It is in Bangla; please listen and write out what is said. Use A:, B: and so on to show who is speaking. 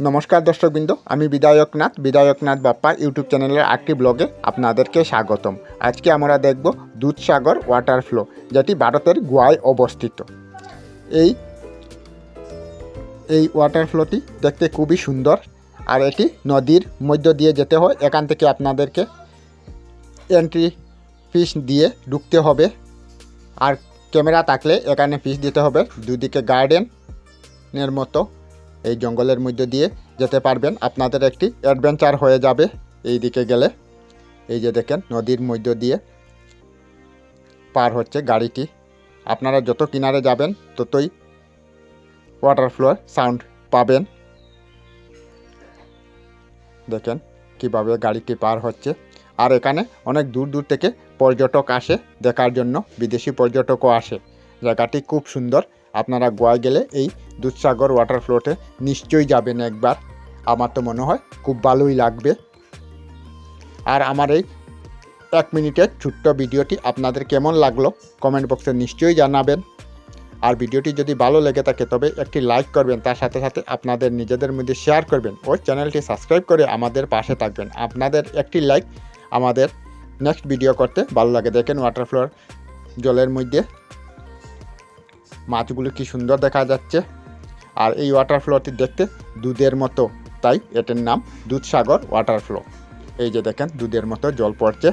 A: নমস্কার দর্শকবৃন্দ, আমি বিধায়কনাথ বিধায়কনাথ বাপ্পা ইউটিউব চ্যানেলের একটি ব্লগে আপনাদেরকে স্বাগতম। আজকে আমরা দেখব দুধসাগর ওয়াটার ফ্লো যেটি ভারতের গোয়ায় অবস্থিত। এই এই ওয়াটার ফ্লোটি দেখতে খুবই সুন্দর, আর এটি নদীর মধ্য দিয়ে যেতে হয়, এখান থেকে আপনাদেরকে এন্ট্রি ফিস দিয়ে ঢুকতে হবে। আর ক্যামেরা থাকলে এখানে ফিস দিতে হবে, দুদিকে গার্ডেনের মতো। এই জঙ্গলের মধ্য দিয়ে যেতে পারবেন। আপনাদের একটি অ্যাডভেঞ্চার হয়ে যাবে এই দিকে গেলে। এই যে দেখেন, নদীর মধ্য দিয়ে পার হচ্ছে গাড়িটি। আপনারা যত কিনারে যাবেন, ততই ওয়াটার ফ্লোর সাউন্ড পাবেন। দেখেন কীভাবে গাড়িটি পার হচ্ছে। আর এখানে অনেক দূর দূর থেকে পর্যটক আসে দেখার জন্য। বিদেশি পর্যটকও আসে। জায়গাটি খুব সুন্দর। আপনারা গোয়ায় গেলে এই দুধসাগর ওয়াটার ফ্লোটে নিশ্চয়ই যাবেন একবার। আমার তো মনে হয় খুব ভালোই লাগবে। আর আমার এই এক মিনিটের ছোট্ট ভিডিওটি আপনাদের কেমন লাগল কমেন্ট বক্সে নিশ্চয়ই জানাবেন। আর ভিডিওটি যদি ভালো লেগে থাকে তবে একটি লাইক করবেন, তার সাথে সাথে আপনাদের নিজেদের মধ্যে শেয়ার করবেন ও চ্যানেলটি সাবস্ক্রাইব করে আমাদের পাশে থাকবেন। আপনাদের একটি লাইক আমাদের নেক্সট ভিডিও করতে ভালো লাগে। দেখেন ওয়াটার ফ্লোর জলের মধ্যে মাছগুলো কি সুন্দর দেখা যাচ্ছে। আর এই ওয়াটার ফ্লোটি দেখতে দুধের মতো। তাই এটার নাম দুধসাগর ওয়াটার ফ্লো এই যে দেখেন, দুধের মতো জল পড়ছে।